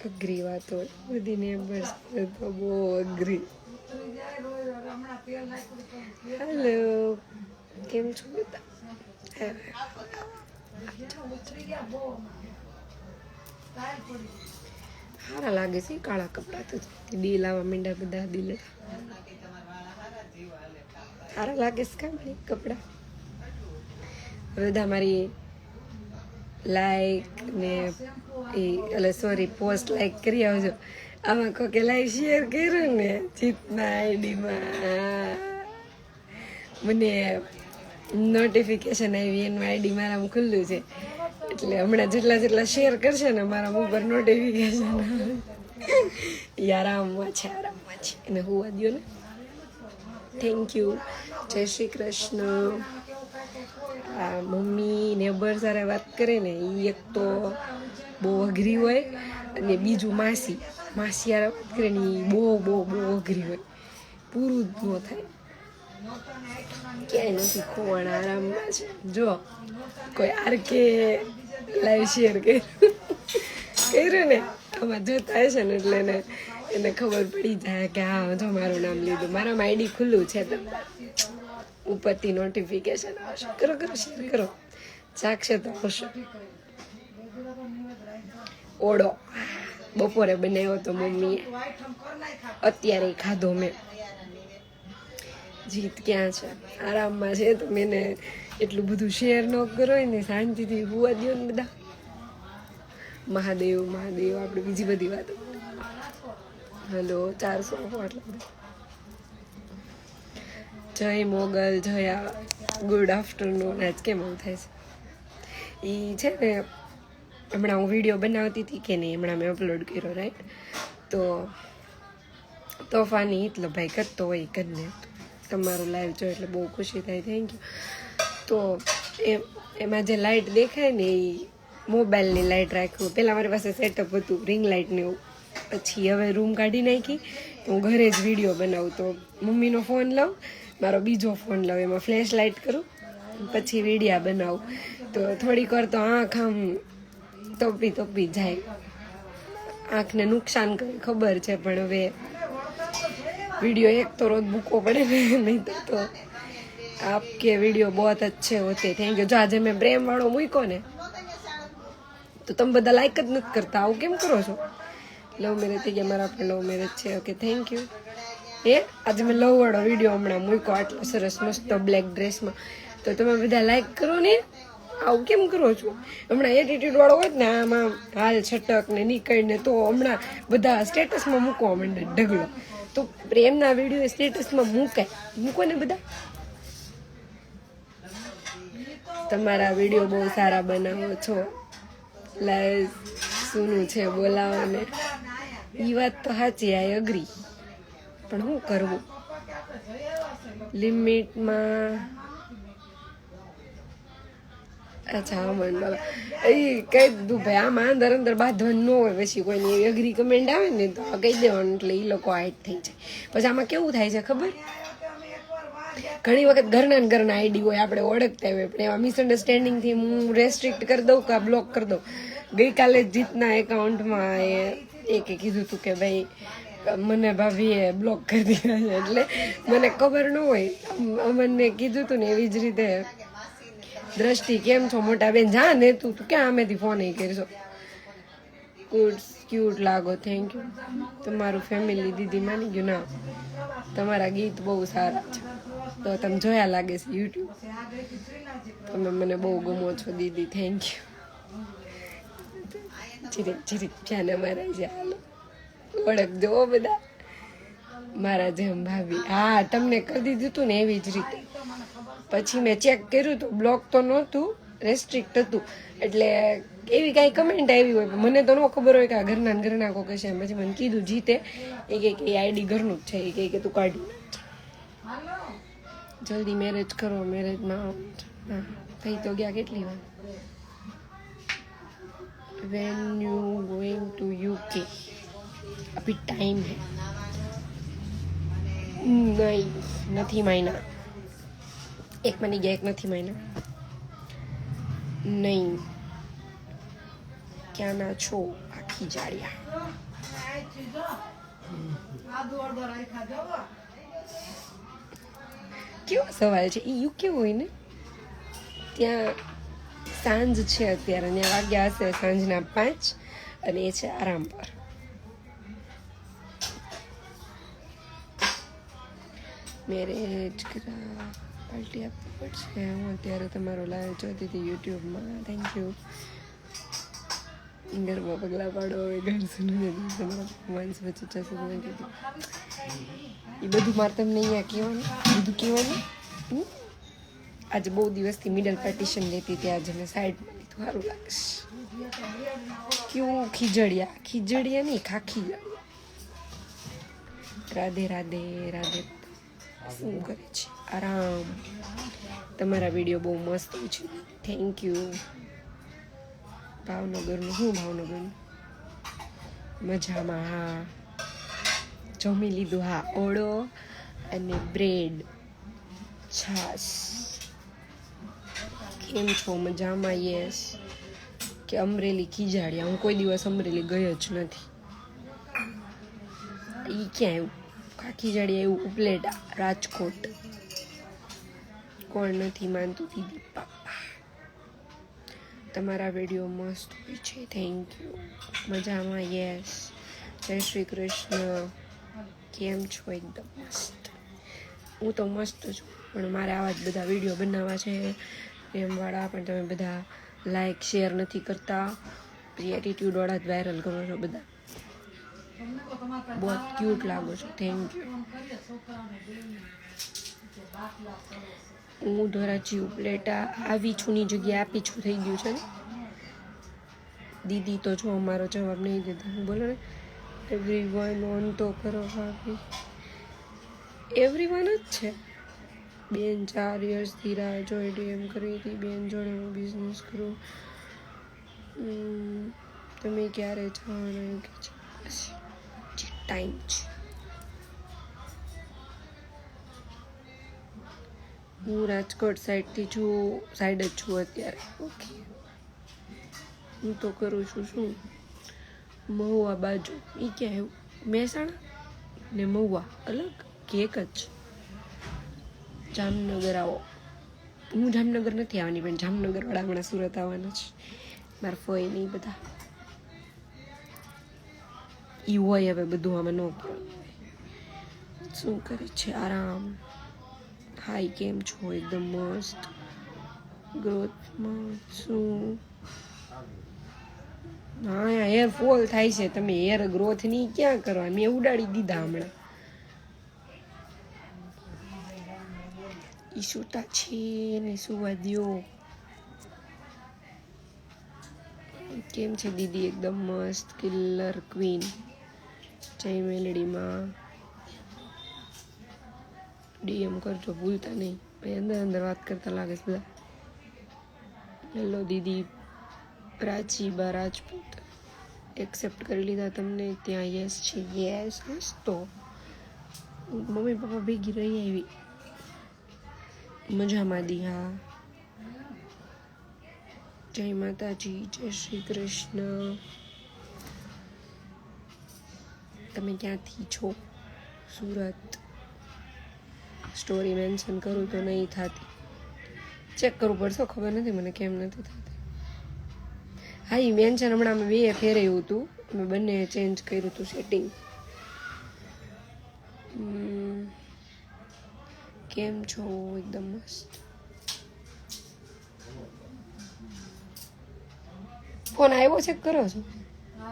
અઘરી વાત બધી નેબર્સ તો બહુ અઘરી. હેલો કેમ છો બધા? સારા લાગે છે કાળા કપડાં તો. દી લાવવા મીંડા બધા દિલે સારા લાગે છે કામ કપડાં? બધા મારી લાઈક ને એ, એટલે સોરી પોસ્ટ લાઈક કરી આવજો. આમાં કોકે લાઈક શેર કર્યું ને? જીતના આઈડીમાં. મને નોટિફિકેશન આવી, એનું આઈડી મારામાં ખુલ્લું છે. એટલે હમણાં જેટલા જેટલા શેર કરશે ને મારા ઉપર નોટિફિકેશન ઈ આરામમાં છે આરામમાં છે એને હોવા દો ને? થેન્ક યુ જય શ્રી કૃષ્ણ. આ મમ્મી નેબર સાથે વાત કરે ને એ એક તો બહુ અઘરી હોય અને બીજું માસી. માસી યાર વાત કરે ને એ બહુ બહુ બહુ અઘરી હોય. પૂરું જ ન થાય. ક્યાંય નથી ખોવાણ આરામમાં છે જો, કોઈ આર કે લાઈવ શેર કર્યું કર્યું ને, આમાં જોતા હશે ને એટલે એને ખબર પડી જાય કે હા, જો મારું નામ લીધું. મારામાં આઈડી ખુલ્લું છે. તો ઉપરથી નોટિફિકેશન આવશે. કરો કરો શેર કરો. ચાકશે તો આવશે. ઓળો. બપોરે બનાવ્યો તો મમ્મીએ. અત્યારે ખાધો મેં. જીત ક્યાં છે? આરામમાં છે તો મેને એટલું બધું શેર ન કરો ને શાંતિથી હોવા દો ને બધા. મહાદેવ મહાદેવ આપણે બીજી બધી વાતો. હલો, ચારસો બધા. જય મોગલ, જયા ગુડ આફ્ટરનૂન. આજ કેમ આવું થાય છે? એ છે ને, હમણાં હું વીડિયો બનાવતી હતી કે નહીં, હમણાં મેં અપલોડ કર્યો રાઈટ તો તોફાની એટલે ભાઈ કરતો હોય કરીને તમારું લાઈવ જો એટલે બહુ ખુશી થાય. થેન્ક યુ તો એ, એમાં જે લાઇટ દેખાય ને એ મોબાઈલની લાઇટ રાખ્યું પહેલાં મારી પાસે સેટઅપ હતું રિંગ લાઇટને એવું. પછી હવે રૂમ કાઢી નાખી. હું ઘરે જ વીડિયો બનાવું. તો મમ્મીનો ફોન લઉં મારો બીજો ફોન લઉં એમાં ફ્લેશ લાઇટ કરું પછી વિડીયા બનાવું તો થોડીક વાર તો આંખ આમ તપી તપી જાય આંખને નુકસાન કરે ખબર છે પણ હવે वीडियो एक तो रोज बुको पड़े नहीं तो, तो आपके वीडियो बहुत अच्छे होते थैंक यू જો આજે મેં પ્રેમ વાળો મૂક્યો ને તો તમે બધા લાઈક જ નથી કરતા આવું કેમ કરો છો લવ મેરેજ થઈ ગયા મારા પણ લવ મેરેજ છે ઓકે થેન્ક યુ એ આજે મેં લવવાળો વીડિયો હમણાં મૂક્યો, આટલો સરસ મસ્ત બ્લેક ડ્રેસમાં તો તમે બધા લાઈક કરો ને. આવું કેમ કરો છો? હમણાં એટીટ્યુડ વાળો હોય ને, આમાં હાલ છટક ને નીકળને તો હમણાં બધા સ્ટેટસમાં મૂકવા માંડે ઢગલો. તો પ્રેમના વીડિયો સ્ટેટસમાં મૂકાય મૂકો. ને બધા. તમારા વીડિયો બહુ સારા બનાવો છો. લાઈવ સુનું છે બોલાવો ને એ વાત તો સાચી આઈ અઘરી પણ શું કરવું? લિમિટમાં અચ્છા અમન બાબા એ કહી દીધું ભાઈ, આમાં અંદર અંદર બાંધવાનું ન હોય, પછી કોઈની અઘરી કમેન્ટ આવે ને તો આ કહી દેવાનું, એટલે એ લોકો હાઈટ થઈ જાય. પછી આમાં કેવું થાય છે ખબર? ઘણી વખત ઘરના ઘરના આઈડી હોય, આપણે ઓળખતા હોય, પણ એવા મિસઅન્ડરસ્ટેન્ડિંગથી હું રેસ્ટ્રિક્ટ કરી દઉં કે બ્લોક કરી દઉં? ગઈકાલે જીતના એકાઉન્ટમાં એ એ કીધું હતું કે ભાઈ મને ભાભીએ બ્લોક કરી દીધા છે એટલે મને ખબર ન હોય. અમને કીધું હતું ને એવી જ રીતે, દ્રષ્ટિ કેમ છો મોટા બેન? જા ને તું તું ક્યાં અમેથી ફોન એ કરશો ગુડ ક્યુટ લાગો થેન્ક યુ તમારું ફેમિલી દીદી માની ગયું. ના, તમારા ગીત બહુ સારા છે. તો તમે જોયા લાગે છે યુટ્યુબ તમે મને બહુ ગમો છો દીદી થેન્ક યુ ચીરીક જીરીક ધ્યાન અમારા છે ઓળખજો હો બધા. મારા જેમ ભાભી. હા, તમને કરી દીધું હતું ને એવી જ રીતે. પછી મેં ચેક કર્યું હતું બ્લોક તો નહોતું. રેસ્ટ્રિક્ટ હતું. એટલે એવી કાંઈ કમેન્ટ આવી હોય. મને તો ન ખબર હોય કે આ ઘરના ઘરના કોક છે પછી મને કીધું જીતે. એ કે એ આઈડી ઘરનું જ છે. એ કહે કે તું કાઢી જલ્દી મેરેજ કરો. મેરેજમાં થઈ તો ગયા કેટલી વાર? When you going to UK અભી ટાઈમ હે નહીં નથી મહિના એક બની ગયા એક નથી મહિના નહીં ક્યાંના છો આખી જાળિયા કેવો સવાલ છે એ યુ કેવો હોય ને? ત્યાં સાંજ છે અત્યારે, ત્યાં વાગ્યા હશે સાંજના પાંચ અને એ છે આરામ પર. મેરેજ કરા પાર્ટી આપવી પડશે. હું અત્યારે તમારો લાઈવ જોતી હતી યુટ્યુબમાં થેન્ક યુ ઘરમાં પગલા પાડો એ ઘર સુને માણસ વચ્ચે જશે એ બધું મારે તમને અહીંયા કહેવાનું, બધું કહેવાનું? આજે બહુ દિવસથી મિડલ પાર્ટીશન લેતી હતી, આજે મેં સાઈડમાં લીધું, સારું લાગશે કેવું ખીજડિયા? ખીજડિયા નહીં, ખાખી. રાધે રાધે રાધે. શું કરે છે? આરામ. તમારા વીડિયો બહુ મસ્ત છે. થેન્ક યુ ભાવનગરનું, શું ભાવનગરનું? મજામાં, હા. જમી લીધું, હા. ઓળો અને બ્રેડ છાશ. કેમ છો? મજામાં યસ કે અમરેલી ખીજાડ્યા હું કોઈ દિવસ અમરેલી ગયો જ નથી. એ ક્યાં આવ્યું? કાકી જાડી એવું ઉપલેટા, રાજકોટ. કોણ નથી માનતું, દીદી પાપા તમારા વીડિયો મસ્ત હોય છે થેન્ક યુ મજામાં યસ જય શ્રી કૃષ્ણ. કેમ છો એકદમ મસ્ત? હું તો મસ્ત છું, પણ મારે આવા જ બધા વીડિયો બનાવવા છે. એમવાળા પણ તમે બધા લાઈક શેર નથી કરતા. એટીટ્યૂડવાળા જ વાયરલ કરો છો બધા. બહુ ક્યુટ લાગો છો. થેન્ક યુ હું ધોરાજી ઉપલેટા આવી છૂની જગ્યાએ આપી છું, થઈ ગયું છે દીદી તો જો અમારો જવાબ નહીં દેતા. હું બોલો ને. એવરી વન ઓન તો કરો ભાભી. એવરી વન જ છે. બેન ચાર યર્સથી રાહ જોઈ એમ કરી હતી. બેન જોડે હું બિઝનેસ કરું. તમે ક્યારે જવાના કે છે? ટાઈમ છે હું રાજકોટ સાઈડથી છું સાઈડ જ છું અત્યારે. ઓકે હું તો કરું છું શું? મહુવા બાજુ. એ ક્યાં એવું? મહેસાણા? ને મહુવા. અલગ? કે એક જ? જામનગર આવો. હું જામનગર નથી આવવાની પણ જામનગરવાળા હમણાં સુરત આવવાના છે. મારા ફોઈ નહીં બધા. ઈ હોય હવે બધું આમાં ન કહેવાનું શું કરે છે? આરામ. હાઈ કેમ છો? એકદમ મસ્ત. ગ્રોથમાં શું હા હેર ફોલ થાય છે. તમે હેર ગ્રોથની ક્યાં કરવા મેં ઉડાડી દીધા હમણાં. ઈ સુતા છે ને સુવા દ્યો. કેમ છે દીદી? એકદમ મસ્ત કિલ્લર ક્વીન જય મેલડીમાં ડીએમ કરજો, ભૂલતા નહીં. ભાઈ, અંદર અંદર વાત કરતા લાગે છે બધા. હેલો દીદી પ્રાચી બા રાજપૂત. એક્સેપ્ટ કરી લીધા તમને? ત્યાં યસ છે. યસ યસ તો. મમ્મી પપ્પા ભેગી રહી આવી. મજામાં દી, હા. જય માતાજી, જય શ્રી કૃષ્ણ. તમે ક્યાંથી છો? સુરત. સ્ટોરી મેન્શન કરું તો નહીં થતી. ચેક કરવું પડશે, ખબર નથી મને કેમ નથી થતી. હા એ મેન્શન હમણાં અમે બે ફેરવ્યું હતું. અમે બંને ચેન્જ કર્યું હતું સેટિંગ કેમ છો? એકદમ મસ્ત. ફોન આવ્યો ચેક કરો છો?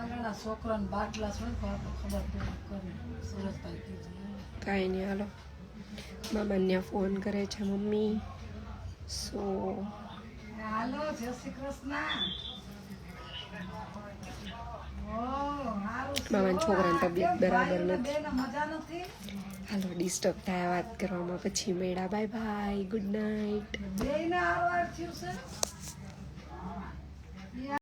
આગળના છોકરાને બાટલા છે ને ખબર પડી કીધું કાંઈ નહીં હાલો. મામાને ફોન કરે છે મમ્મી. સો. હાલો જય શ્રી કૃષ્ણ. મામાના છોકરાની તબિયત બરાબર નથી. હાલો ડિસ્ટર્બ થાય વાત કરવામાં. પછી મેળા બાય બાય ગુડ નાઇટ